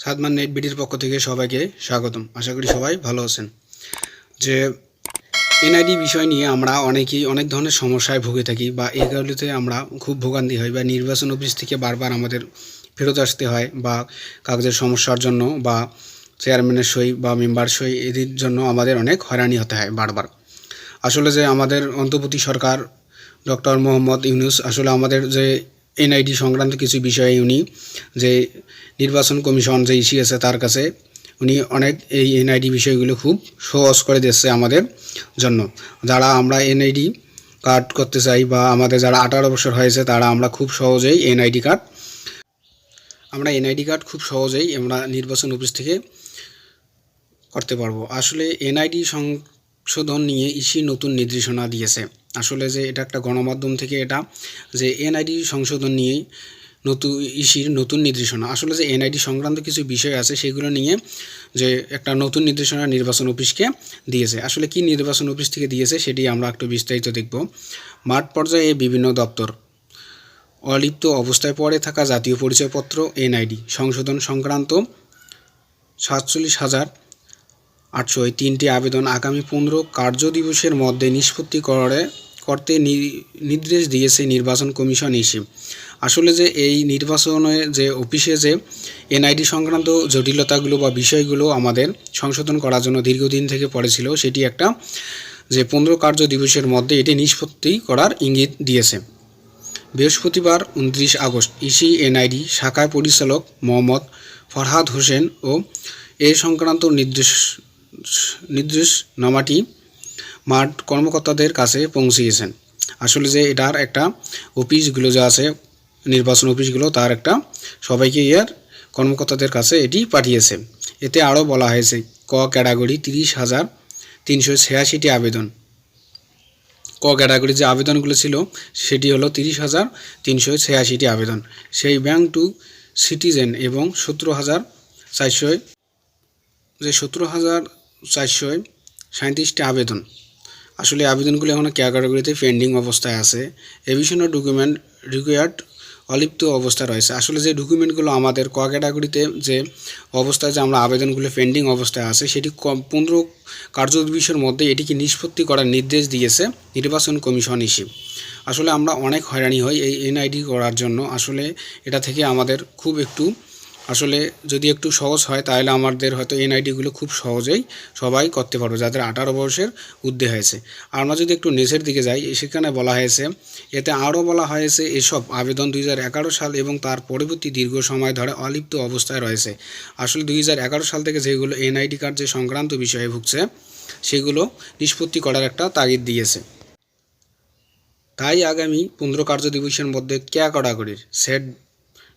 Sadman net বিডির পক্ষ থেকে সবাইকে স্বাগতম। আশা করি সবাই ভালো আছেন। যে এনআইডি বিষয় নিয়ে আমরা অনেকেই অনেক ধরনের সমস্যায় ভুগে থাকি বা এগুলোতে আমরা খুব ভোগান্তি হয় বা নির্বাচন অফিস থেকে বারবার আমাদের ফেরত আসতে হয় বা কাগজের সমস্যার জন্য বা চেয়ারম্যানের সই বা মেম্বার সই এদের জন্য আমাদের অনেক হয়রানি হতে হয় বারবার। আসলে যে আমাদের অন্তর্বর্তী সরকার ডক্টর মোহাম্মদ ইউনুস, আসলে আমাদের যে এনআইডি সংক্রান্ত কিছু বিষয়ে উনি যে নির্বাচন কমিশন যে ইস্যু আছে তার কাছে উনি অনেক এই এনআইডি বিষয়গুলো খুব সহজ করে দিচ্ছে আমাদের জন্য। যারা আমরা এনআইডি কার্ড করতে চাই বা আমাদের যারা আঠারো বছর হয়েছে তারা আমরা খুব সহজেই এনআইডি কার্ড আমরা এনআইডি কার্ড খুব সহজেই আমরা নির্বাচন অফিস থেকে করতে পারব। আসলে এনআইডি সংশোধন নিয়ে ইসি নতুন নির্দেশনা দিয়েছে। আসলে যে এটা একটা গণমাধ্যম থেকে এটা যে এনআইডি সংশোধন নিয়ে নতুন ইসির নতুন নির্দেশনা। আসলে যে এনআইডি সংক্রান্ত কিছু বিষয় আছে, সেগুলো নিয়ে যে একটা নতুন নির্দেশনা নির্বাচন অফিসকে দিয়েছে। আসলে কি নির্বাচন অফিস থেকে দিয়েছে, সেটি আমরা একটু বিস্তারিত দেখব। মাঠ পর্যায়ে বিভিন্ন দপ্তর। অলিপ্ত অবস্থায় পড়ে থাকা জাতীয় পরিচয়পত্র, এনআইডি। সংশোধন সংক্রান্ত সাতচল্লিশ হাজার আটশো তিনটি আবেদন আগামী পনেরো কার্য দিবসের মধ্যে নিষ্পত্তি করে, করতে নির্দেশ দিয়েছে নির্বাচন কমিশন ইসি আসলে যে এই নির্বাচনে যে অফিসে যে এনআইডি সংক্রান্ত জটিলতাগুলো বা বিষয়গুলো আমাদের সংশোধন করার জন্য দীর্ঘদিন থেকে পড়েছিল, সেটি একটা যে পনেরো কার্য দিবসের মধ্যে এটি নিষ্পত্তি করার ইঙ্গিত দিয়েছে। বৃহস্পতিবার উনত্রিশ আগস্ট ইসি এনআইডি শাখায় পরিচালক মোহাম্মদ ফরহাদ হোসেন ও এ সংক্রান্ত নির্দেশ নির্দেশনামাটি মাঠ কর্মকর্তাদের কাছে পৌঁছিয়েছেন। আসলে যে এটার একটা অফিসগুলো যা আছে, নির্বাচন অফিসগুলো, তার একটা সবাইকে ইয়ার কর্মকর্তাদের কাছে এটি পাঠিয়েছে। এতে আরও বলা হয়েছে, ক ক্যাটাগরি তিরিশ হাজার তিনশো ছিয়াশিটি আবেদন। ক ক্যাটাগরি যে আবেদনগুলো ছিল, সেটি হলো তিরিশ হাজার তিনশো ছিয়াশিটি আবেদন। সেই ব্যাংক টু সিটিজেন এবং সতেরো হাজার চারশো, যে সতেরো হাজার চারশো সাঁত্রিশটি আবেদন। আসলে আবেদনগুলো এখনও ক্যাটাগরিতে পেন্ডিং অবস্থায় আছে। এভিশনের ডকুমেন্ট রিকোয়ার্ড অলিপ্ত অবস্থায় রয়েছে। আসলে যে ডকুমেন্টগুলো আমাদের ক ক্যাটাগরিতে যে অবস্থায় যে আমরা আবেদনগুলো পেন্ডিং অবস্থায় আছে, সেটি পনেরো কার্য দিবসের মধ্যে এটিকে নিষ্পত্তি করার নির্দেশ দিয়েছে নির্বাচন কমিশন ইস্যু। আসলে আমরা অনেক হয়রানি হই এই এনআইডি করার জন্য। আসলে এটা থেকে আমাদের খুব একটু আসলে যদি একটু সহজ হয়, তাহলে আমাদের হয়তো এনআইডিগুলো খুব সহজেই সবাই করতে পারব, যাদের আঠারো বয়সের ঊর্ধ্বে হয়েছে। আর আমরা যদি একটু নিচের দিকে যাই, সেখানে বলা হয়েছে, এতে আরও বলা হয়েছে এসব আবেদন দুই হাজার এগারো সাল এবং তার পরবর্তী দীর্ঘ সময় ধরে অলিপ্ত অবস্থায় রয়েছে। আসলে দুই হাজার এগারো সাল থেকে যেগুলো এনআইডি কার্ড যে সংক্রান্ত বিষয়ে ভুগছে, সেগুলো নিষ্পত্তি করার একটা তাগিদ দিয়েছে। তাই আগামী পনেরো কার্য দিবসের মধ্যে ক্যা কড়াকড়ির, সেট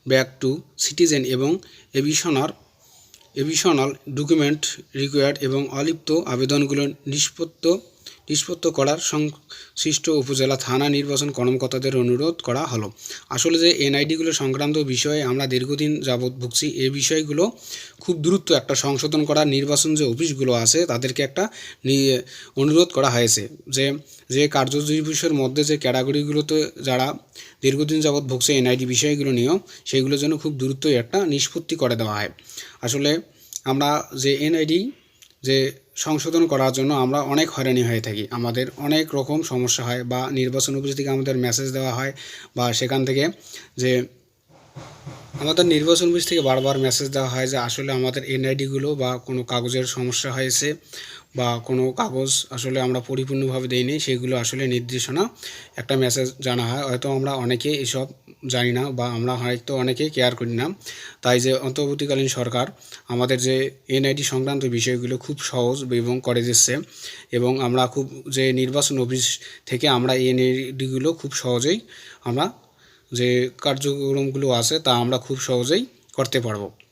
ব্যাক টু সিটিজেন এবং এভিশনার এভিশনাল ডকুমেন্ট রিকোয়ার্ড এবং অলিপ্ত আবেদনগুলো নিষ্পত্ত নিষ্পত্ত করার সংশ্লিষ্ট উপজেলা থানা নির্বাচন কর্মকর্তাদের অনুরোধ করা হলো। আসলে যে এনআইডিগুলো সংক্রান্ত বিষয়ে আমরা দীর্ঘদিন যাবৎ ভুগছি এই বিষয়গুলো খুব দ্রুত একটা সংশোধন করার নির্বাচন যে অফিসগুলো আছে, তাদেরকে একটা অনুরোধ করা হয়েছে যে যে কার্য দিবসের মধ্যে যে ক্যাটাগরিগুলোতে যারা দীর্ঘদিন যাবৎ ভুগছে এনআইডি বিষয়গুলো নিয়েও সেইগুলোর জন্য খুব দ্রুতই একটা নিষ্পত্তি করে দেওয়া হয়। আসলে আমরা যে এনআইডি, যে সংশোধন করার জন্য আমরা অনেক হয়রানি হয়ে থাকি। আমাদের অনেক রকম সমস্যা হয় বা নির্বাচন অফিস থেকে আমাদের মেসেজ দেওয়া হয় বা সেখান থেকে যে আমাদের নির্বাচন অফিস থেকে বারবার মেসেজ দেওয়া হয় যে আসলে আমাদের এনআইডিগুলো বা কোনো কাগজের সমস্যা হয়েছে বা কোনো কাগজ আসলে আমরা পরিপূর্ণভাবে দেইনি, সেগুলো আসলে নির্দেশনা একটা মেসেজ জানা হয়। হয়তো আমরা অনেকে এসব জানি না বা আমরা হয়তো অনেকে কেয়ার করি না। তাই যে অন্তর্বর্তীকালীন সরকার আমাদের যে এনআইডি সংক্রান্ত বিষয়গুলো খুব সহজ এবং করে দিচ্ছে এবং আমরা খুব যে নির্বাচন অফিস থেকে আমরা এনআইডিগুলো খুব সহজেই আমরা যে কার্যক্রমগুলো আছে তা আমরা খুব সহজেই করতে পারব।